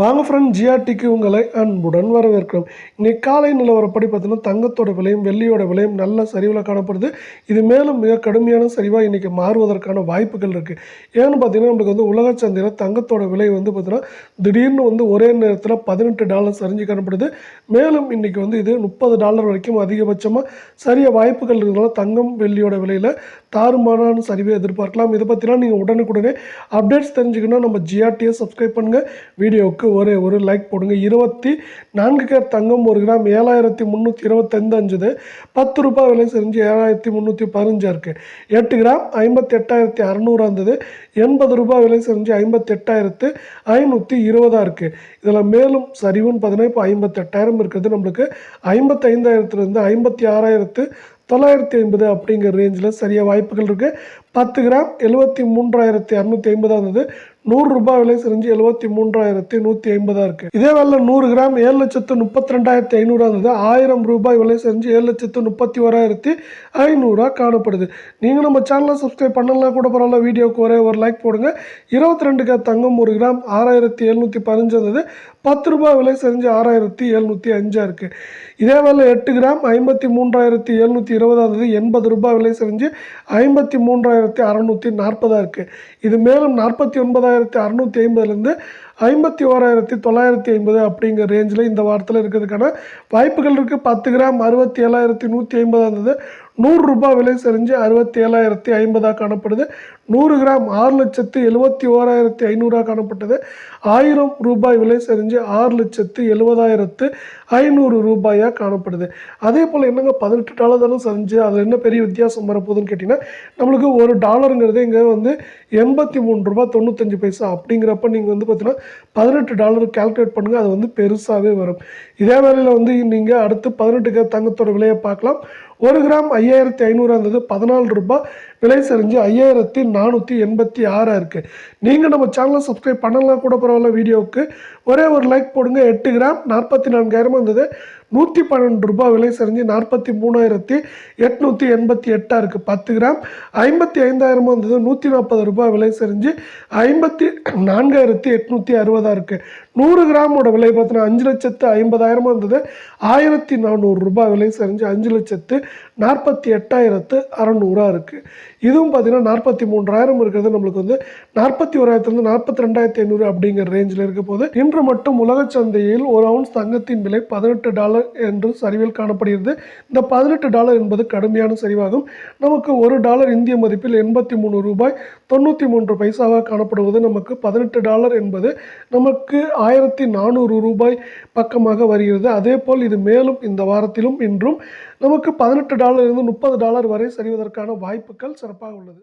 வாங்க ஃப்ரெண்ட் ஜிஆர்டிக்கு உங்களை அன்புடன் வரவேற்கிறோம். இன்றைக்கி காலை நிலவரப்படி பார்த்தீங்கன்னா தங்கத்தோட விலையும் வெள்ளியோட விலையும் நல்ல சரிவில் காணப்படுது. இது மேலும் மிக கடுமையான சரிவாக இன்றைக்கி மாறுவதற்கான வாய்ப்புகள் இருக்குது ஏன்னு பார்த்தீங்கன்னா நம்மளுக்கு வந்து உலக சந்தையில் தங்கத்தோட விலை வந்து பார்த்திங்கன்னா திடீர்னு வந்து ஒரே நேரத்தில் பதினெட்டு டாலர் சரிஞ்சு காணப்படுது. மேலும் இன்றைக்கி வந்து இது முப்பது டாலர் வரைக்கும் அதிகபட்சமாக சரிய வாய்ப்புகள் இருந்தாலும் தங்கம் வெள்ளியோட விலையில் தாறுமாறான சரிவை எதிர்பார்க்கலாம். இதை பற்றிலாம் நீங்கள் உடனுக்குடனே அப்டேட்ஸ் தெரிஞ்சுக்கணும் நம்ம ஜிஆர்டியை சப்ஸ்கிரைப் பண்ணுங்கள் வீடியோவுக்கு ஒரே ஒரு லைக் போடுங்க. இருபத்தி நான்கு கேர் தங்கம் ஒரு கிராம் ஏழாயிரத்தி முந்நூற்றி இருபத்தைந்து அஞ்சுது. பத்து ரூபாய் விலை செஞ்சு ஏழாயிரத்தி முந்நூற்றி பதினஞ்சா இருக்குது எட்டு கிராம் ஐம்பத்தி எட்டாயிரத்தி அறநூறா இருந்தது எண்பது ரூபாய் விலை செஞ்சு ஐம்பத்தி எட்டாயிரத்து ஐநூற்றி இருபதாக இருக்குது இதில் மேலும் சரிவுன்னு பார்த்தீங்கன்னா இப்போ ஐம்பத்தெட்டாயிரம் இருக்கிறது. நம்மளுக்கு ஐம்பத்தைந்தாயிரத்துலேருந்து ஐம்பத்தி ஆறாயிரத்து தொள்ளாயிரத்தி ஐம்பது அப்படிங்கிற ரேஞ்சில் சரியாக வாய்ப்புகள் இருக்குது பத்து கிராம் எழுபத்தி மூன்றாயிரத்தி இரநூத்தி ஐம்பதாக இருந்தது. நூறு ரூபாய் விலை செஞ்சு எழுபத்தி மூன்றாயிரத்தி நூற்றி ஐம்பதாக இருக்குது இதே வேலை நூறு கிராம் ஏழு லட்சத்து முப்பத்தி ரெண்டாயிரத்தி ஐநூறுவா இருந்தது. ஆயிரம் ரூபாய் விலை செஞ்சு ஏழு லட்சத்து முப்பத்தி ஓராயிரத்தி ஐநூறுரூவா காணப்படுது. நீங்கள் நம்ம சேனலை சப்ஸ்கிரைப் பண்ணலாம் கூட பரவாயில்ல வீடியோக்கு ஒரே ஒரு லைக் போடுங்க. இருபத்தி ரெண்டு கே தங்கம் ஒரு கிராம் ஆறாயிரத்தி எழுநூற்றி பதினஞ்சு இருந்தது. பத்து ரூபாய் விலை செஞ்சு ஆறாயிரத்தி எழுநூற்றி அஞ்சாக இருக்குது இதே வேலை எட்டு கிராம் ஐம்பத்தி மூன்றாயிரத்தி எழுநூற்றி இருபதாவது எண்பது ரூபாய் விலை செஞ்சு ஐம்பத்தி மூன்றாயிரத்தி அறநூற்றி நாற்பதாக இருக்குது இது மேலும் நாற்பத்தி ஒன்பதாயிரத்தி அறநூற்றி ஐம்பதுலேருந்து ஐம்பத்தி ஓராயிரத்தி தொள்ளாயிரத்தி ஐம்பது அப்படிங்கிற ரேஞ்சில் இந்த வாரத்தில் இருக்கிறதுக்கான வாய்ப்புகள் இருக்குது பத்து கிராம் அறுபத்தி ஏழாயிரத்தி நூற்றி ஐம்பதாக இருந்தது நூறுரூபா விலை செறிஞ்சு அறுபத்தி ஏழாயிரத்தி ஐம்பதாக காணப்படுது. நூறு கிராம் ஆறு லட்சத்து எழுபத்தி ஓராயிரத்தி ஐநூறாக காணப்பட்டது. ஆயிரம் ரூபாய் விலை செறிஞ்சு ஆறு லட்சத்து எழுபதாயிரத்து ஐநூறு ரூபாயாக காணப்படுது. அதே போல் என்னங்க பதினெட்டு டாலர் தானே செஞ்சு அதில் என்ன பெரிய வித்தியாசம் வரப்போகுதுன்னு கேட்டிங்கன்னா நம்மளுக்கு ஒரு டாலருங்கிறது இங்கே வந்து எண்பத்தி மூணு ரூபா தொண்ணூத்தஞ்சு பைசா அப்படிங்கிறப்ப நீங்கள் வந்து பார்த்தீங்கன்னா பதினெட்டு டாலர் கால்குலேட் பண்ணுங்கள் அது வந்து பெருசாகவே வரும். இதே வேலையில் வந்து நீங்கள் அடுத்து பதினெட்டுக்கு தங்கத்தோட விலையை பார்க்கலாம். ஒரு கிராம் ஐயாயிரத்தி ஐநூறு இருந்தது பதினாலு ரூபாய். விலை சரிஞ்சு ஐயாயிரத்தி நானூற்றி எண்பத்தி ஆறாக இருக்குது நீங்கள் நம்ம சேனலை சப்ஸ்கிரைப் பண்ணலாம் கூட பரவாயில்ல வீடியோவுக்கு. ஒரே ஒரு லைக் போடுங்க எட்டு கிராம் நாற்பத்தி நான்காயிரம் இருந்தது. நூற்றி பன்னெண்டு ரூபாய் விலை சரிஞ்சு நாற்பத்தி மூணாயிரத்தி எட்நூற்றி எண்பத்தி எட்டாக இருக்குது பத்து கிராம் ஐம்பத்தி ஐந்தாயிரமும் இருந்தது நூற்றி நாற்பது ரூபாய் விலை செறிஞ்சு ஐம்பத்தி நான்காயிரத்தி எட்நூற்றி அறுபதாக இருக்குது நூறு கிராமோட விலை பார்த்தீங்கன்னா அஞ்சு லட்சத்து ஐம்பதாயிரமும் இருந்தது. ஆயிரத்தி நானூறு ரூபாய் விலை சரிஞ்சு அஞ்சு லட்சத்து நாற்பத்தி எட்டாயிரத்து அறநூறா இருக்குது இதுவும் பார்த்திங்கன்னா நாற்பத்தி மூன்றாயிரம் இருக்கிறது. நம்மளுக்கு வந்து நாற்பத்தி ஓராயிரத்துலேருந்து நாற்பத்தி ரெண்டாயிரத்தி ஐநூறு அப்படிங்கிற ரேஞ்சில் இருக்க போது இன்று மட்டும் உலக சந்தையில் ஒரு அவுன்ஸ் தங்கத்தின் விலை பதினெட்டு டாலர் என்று சரிவில் காணப்படுகிறது. இந்த பதினெட்டு டாலர் என்பது கடுமையான சரிவாகும். நமக்கு ஒரு டாலர் இந்திய மதிப்பில் எண்பத்தி மூணு ரூபாய் தொண்ணூற்றி மூன்று பைசாவாக காணப்படுவது நமக்கு பதினெட்டு டாலர் என்பது நமக்கு ஆயிரத்தி நானூறு ரூபாய் பக்கமாக வருகிறது. அதே போல் இது மேலும் இந்த வாரத்திலும் இன்றும் நமக்கு பதினெட்டு டாலர் இருந்து முப்பது டாலர் வரை சரிவதற்கான வாய்ப்புகள் சிறப்பாக உள்ளது.